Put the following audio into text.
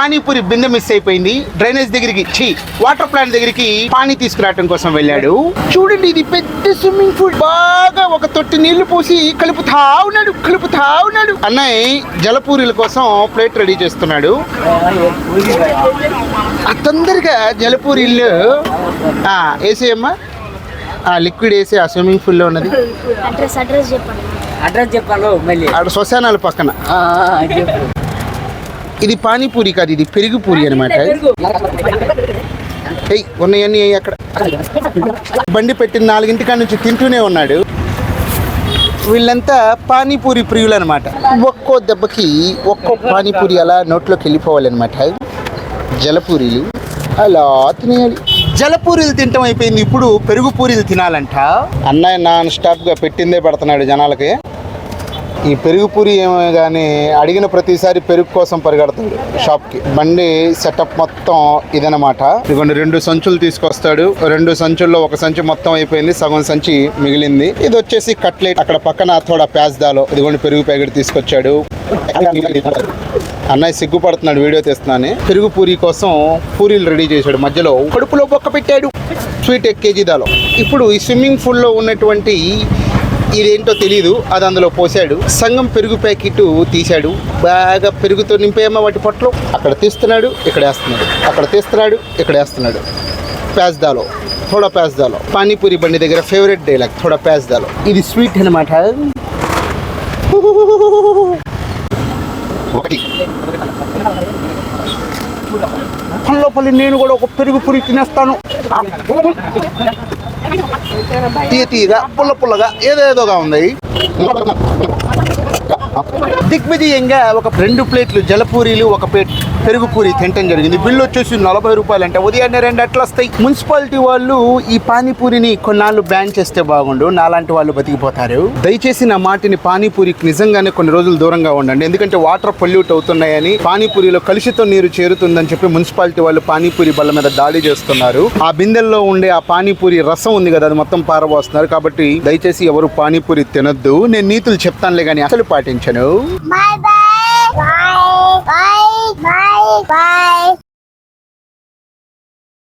పానీపూరి బిందె మిస్ అయిపోయింది. డ్రైనేజ్ దగ్గరికి ఛీ వాటర్ ప్లాంట్ దగ్గరికి పానీ తీసుకురావడం కోసం వెళ్ళాడు. చూడండి ఇది పెద్ద స్విమ్మింగ్ పూల్. బాగా ఒక తొట్టి నీళ్ళు పోసి కలుపుతా ఉన్నాడు కలుపుతా ఉన్నాడు. అన్నయ్య జలపూరిల కోసం ప్లేట్ రెడీ చేస్తున్నాడు. తొందరగా జలపూరిళ్ళు ఆ, వేసేయమ్మా. ఆ లిక్విడ్ వేసి ఆ స్విమ్మింగ్ పూల్లో ఉన్నది. అడ్రస్ అడ్రస్ చెప్పండి. అడ్రస్ చెప్పాను మళ్ళీ. ఆడ శ్మశానాల పక్కన. ఇది పానీపూరి కాదు ఇది పెరుగు పూరి అనమాట ఏయ్ ఉన్నాయన్నీ అక్కడ. బండి పెట్టిన నాలుగింటికాడ నుంచి తింటూనే ఉన్నాడు. వీళ్ళంతా పానీపూరి ప్రియులు అనమాట ఒక్కో దెబ్బకి ఒక్కో పానీపూరి అలా నోట్లోకి వెళ్ళిపోవాలన్నమాట. జలపూరీలు అలా తినేయాలి. జలపూరీలు తింటాం అయిపోయింది. ఇప్పుడు పెరుగు పూరీలు తినాలంట. అన్నయ్య నాన్ స్టాప్గా పెట్టిందే పెడుతున్నాడు జనాలకి. ఈ పెరుగు పూరి ఏమో కానీ అడిగిన ప్రతిసారి పెరుగు కోసం పరిగెడతాడు షాప్కి. బండి సెటప్ మొత్తం ఇదనమాట ఇదిగోండి రెండు సంచులు తీసుకొస్తాడు. రెండు సంచుల్లో ఒక సంచి మొత్తం అయిపోయింది. సగం సంచి మిగిలింది. ఇది వచ్చేసి కట్లెట్. అక్కడ పక్కన తోడా ప్యాజ్దాలో ఇదిగోండి పెరుగు ప్యాకెట్ తీసుకొచ్చాడు. అన్నయ్య సిగ్గుపడుతున్నాడు వీడియో తీస్తున్నాను. పెరుగు పూరి కోసం పూరీలు రెడీ చేశాడు. మధ్యలో కడుపులో బొక్క పెట్టాడు. స్వీట్ ఎక్కేజీ దాలో. ఇప్పుడు ఈ స్విమ్మింగ్ పూల్లో ఉన్నటువంటి ఇదేంటో తెలియదు అది అందులో పోసాడు సంగం పెరుగు ప్యాకెట్ తీశాడు. బాగా పెరుగుతో నింపేయమ్మా వాటి పొట్లు అక్కడ తీస్తున్నాడు ఇక్కడ వేస్తున్నాడు. అక్కడ తీస్తున్నాడు ఇక్కడ వేస్తున్నాడు. ప్యాజ్దాలో థోడా ప్యాజ్ పానీపూరి బండి దగ్గర ఫేవరెట్ డైలాగ్ థోడా ప్యాజ్ ఇది స్వీట్ అనమాట ఒకటి. లోపలి నేను కూడా ఒక పెరుగు పూరి తినేస్తాను. తీయ తీయగా పుల్ల పుల్లగా ఏదేదోగా ఉంది దిగ్విజయంగా ఒక రెండు ప్లేట్లు జలపూరీలు ఒక ప్లేట్ పెరుగు పూరి తినటం జరిగింది. బిల్లు వచ్చేసి నలభై రూపాయలు అంటే ఉదయాన్నే రెండు అట్లా వస్తాయి. మున్సిపాలిటీ వాళ్ళు ఈ పానీపూరిని కొన్నాళ్ళు బ్యాన్ చేస్తే బాగుండు. నాలాంటి వాళ్ళు బతికిపోతారు. దయచేసి నా మాటిని పానీపూరికి నిజంగానే కొన్ని రోజులు దూరంగా ఉండండి. ఎందుకంటే వాటర్ పొల్యూట్ అవుతున్నాయని పానీపూరిలో కలుషితం నీరు చేరుతుందని చెప్పి మున్సిపాలిటీ వాళ్ళు పానీపూరి బల్ల మీద దాడి చేస్తున్నారు. ఆ బిందెల్లో ఉండే ఆ పానీపూరి రసం ఉంది కదా అది మొత్తం పారబోస్తున్నారు. కాబట్టి దయచేసి ఎవరు పానీపూరి తినొద్దు. నేను నీతులు చెప్తానులే కానీ అసలు పాటించను.